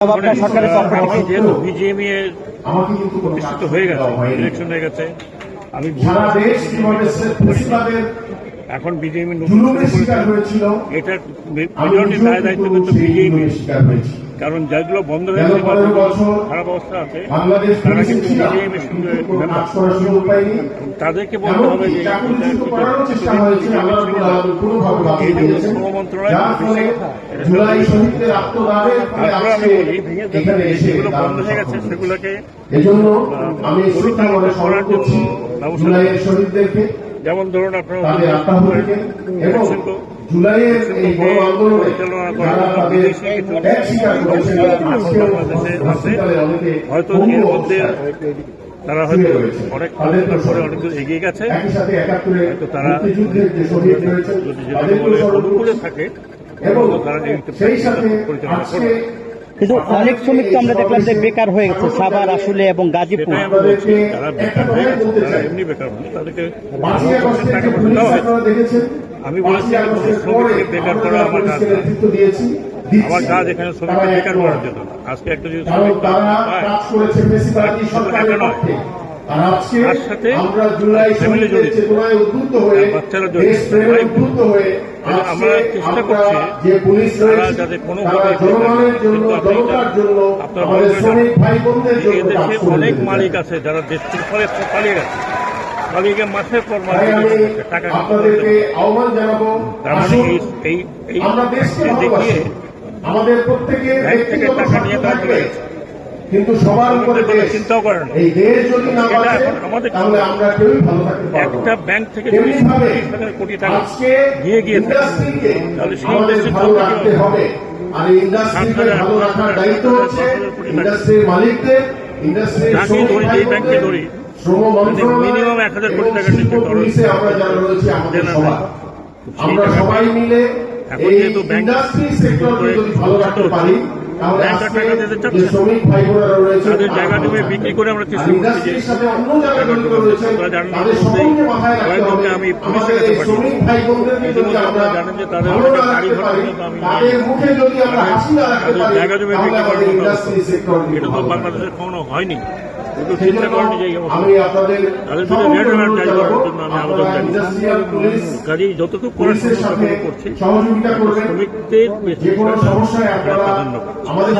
যেহেতু বিজিএমই এর আমাকে প্রতিষ্ঠিত হয়ে গেছে দেওয়া ইলেকশন হয়ে গেছে আমি এখন বিজেপি এটার দায় দায়িত্ব কিন্তু বিজেপি। কারণ যেগুলো বন্ধ হয়ে গেছে খারাপ অবস্থা আছে। তারা কিন্তু তাদেরকে বলতে হবে যে এই শ্রম মন্ত্রণালয় তারপরে আমি বলি যেগুলো বন্ধ হয়ে গেছে সেগুলোকে ব্যবস্থা যেমন ধরুন আপনারা জুলাইয়ের এই বড় আন্দোলনে হয়তো এর মধ্যে তারা হয়তো অনেক পরে অনেক দূর এগিয়ে গেছে। হয়তো তারা যদি অনুকূলে থাকে। এবং তারা এই পরিচালনা করবে। কিন্তু অনেক শ্রমিক তো আমরা দেখলাম যে বেকার হয়ে গেছে সাভার আসলে এবং গাজীপুর বলছি বেকার হয়ে গেছে, যারা এমনি বেকার হন তাদেরকে টাকা পয়সা দেওয়া আমি বলেছি, শ্রমিককে বেকার করা আমার কাজ। আমার কাজ এখানে শ্রমিককে বেকার। করার জন্য আজকে একটা যদি শ্রমিক তারা টাকা নয়। তার সাথে আমরা জুলাই family শহীদের জড়িত। হয়ে বাচ্চারা জড়িত। দেশ আমরা চেষ্টা করছি তারা যাতে কোনোভাবে কিন্তু আপনি আপনারা করে অনেক মালিক আছে যারা দেশ থেকে ফলে পালিয়ে গেছে পালিয়ে মাসের পর মাস টাকা তার মানে এই দেখিয়ে আমাদের প্রত্যেকের ব্যাংক থেকে টাকা নিয়ে তারা চলে গেছে। কিন্তু সবার উপরে চিন্তাও করেন। এই দেশ যদি না বাঁচে তাহলে আমরা কেউই ভালো থাকতে পারব একটা। ব্যাংক থেকে হাজার কোটি টাকা গিয়ে ইন্ডাস্ট্রিকে তাহলে সেই ভালো রাখতে হবে? আর এই ইন্ডাস্ট্রিকে ভালো রাখার দায়িত্ব হচ্ছে টাকা। ইন্ডাস্ট্রির মালিকদের। ইন্ডাস্ট্রির শ্রমিক ধরি, ভাই ব্যাংকে ধরি, শ্রম মন্ত্রণালয় minimum এক হাজার কোটি পুলিশে আমরা যারা রয়েছে আমাদের জানা আমরা সবাই মিলে এই ইন্ডাস্ট্রি সেক্টরকে যদি ভালো রাখতে পারি তাহলে টাকা দিতে চাচ্ছে যে না। শ্রমিক ভাই বোনেরা রয়েছে তাদের জায়গা জমি বিক্রি করে আমরা চেষ্টা করছি যে আপনারা জানেন কয়েকজনকে আমি পুলিশের কাছে ইতিমধ্যে আপনারা জানেন যে তাদের গাড়ি আমি জায়গা জমি বিক্রি করার জন্য এটা তো বাংলাদেশের কখনো হয়নি। আমি আপনাদের যতটুকু করার করছি। শ্রমিকদের। আমাদের